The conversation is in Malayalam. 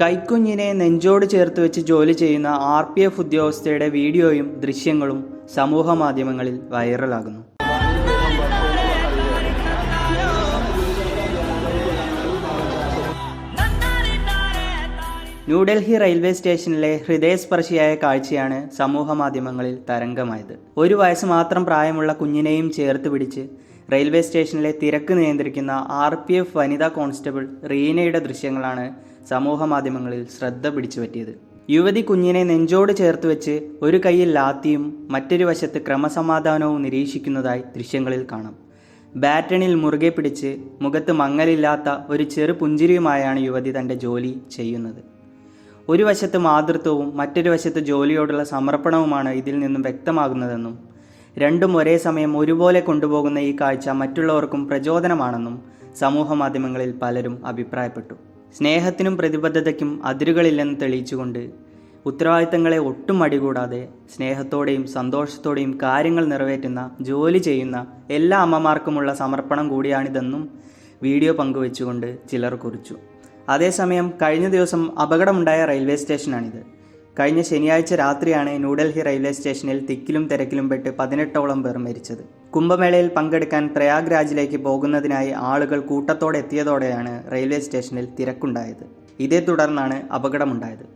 കൈക്കുഞ്ഞിനെ നെഞ്ചോട് ചേർത്ത് വെച്ച് ജോലി ചെയ്യുന്ന ആർ പി എഫ് ഉദ്യോഗസ്ഥയുടെ വീഡിയോയും ദൃശ്യങ്ങളും സമൂഹ മാധ്യമങ്ങളിൽ വൈറലാകുന്നു. ന്യൂഡൽഹി റെയിൽവേ സ്റ്റേഷനിലെ ഹൃദയസ്പർശിയായ കാഴ്ചയാണ് സമൂഹ മാധ്യമങ്ങളിൽ തരംഗമായത്. ഒരു വയസ്സ് മാത്രം പ്രായമുള്ള കുഞ്ഞിനെയും ചേർത്ത് പിടിച്ച് റെയിൽവേ സ്റ്റേഷനിലെ തിരക്ക് നിയന്ത്രിക്കുന്ന ആർ പി എഫ് വനിതാ കോൺസ്റ്റബിൾ റീനയുടെ ദൃശ്യങ്ങളാണ് സമൂഹ മാധ്യമങ്ങളിൽ ശ്രദ്ധ പിടിച്ചുപറ്റിയത്. യുവതി കുഞ്ഞിനെ നെഞ്ചോട് ചേർത്ത് വെച്ച് ഒരു കൈയിൽ ലാത്തിയും മറ്റൊരു വശത്ത് ക്രമസമാധാനവും നിരീക്ഷിക്കുന്നതായി ദൃശ്യങ്ങളിൽ കാണാം. ബാറ്റണിൽ മുറുകെ പിടിച്ച് മുഖത്ത് മങ്ങലില്ലാത്ത ഒരു ചെറു പുഞ്ചിരിയുമായാണ് യുവതി തന്റെ ജോലി ചെയ്യുന്നത്. ഒരു വശത്ത് മാതൃത്വവും മറ്റൊരു വശത്ത് ജോലിയോടുള്ള സമർപ്പണവുമാണ് ഇതിൽ നിന്നും വ്യക്തമാകുന്നതെന്നും രണ്ടും ഒരേ സമയം ഒരുപോലെ കൊണ്ടുപോകുന്ന ഈ കാഴ്ച മറ്റുള്ളവർക്കും പ്രചോദനമാണെന്നും സമൂഹ മാധ്യമങ്ങളിൽ പലരും അഭിപ്രായപ്പെട്ടു. സ്നേഹത്തിനും പ്രതിബദ്ധതയ്ക്കും അതിരുകളില്ലെന്ന് തെളിയിച്ചുകൊണ്ട് ഉത്തരവാദിത്തങ്ങളെ ഒട്ടും അടികൂടാതെ സ്നേഹത്തോടെയും സന്തോഷത്തോടെയും കാര്യങ്ങൾ നിറവേറ്റുന്ന ജോലി ചെയ്യുന്ന എല്ലാ അമ്മമാർക്കുമുള്ള സമർപ്പണം കൂടിയാണിതെന്നും വീഡിയോ പങ്കുവെച്ചുകൊണ്ട് ചിലർ കുറിച്ചു. അതേസമയം കഴിഞ്ഞ ദിവസം അപകടമുണ്ടായ റെയിൽവേ സ്റ്റേഷനാണിത്. കഴിഞ്ഞ ശനിയാഴ്ച രാത്രിയാണ് ന്യൂഡൽഹി റെയിൽവേ സ്റ്റേഷനിൽ തിക്കിലും തിരക്കിലും പെട്ട് പതിനെട്ടോളം പേർ മരിച്ചത്. കുംഭമേളയിൽ പങ്കെടുക്കാൻ പ്രയാഗ്രാജിലേക്ക് പോകുന്നതിനായി ആളുകൾ കൂട്ടത്തോടെ എത്തിയതോടെയാണ് റെയിൽവേ സ്റ്റേഷനിൽ തിരക്കുണ്ടായത്. ഇതേ തുടർന്നാണ് അപകടമുണ്ടായത്.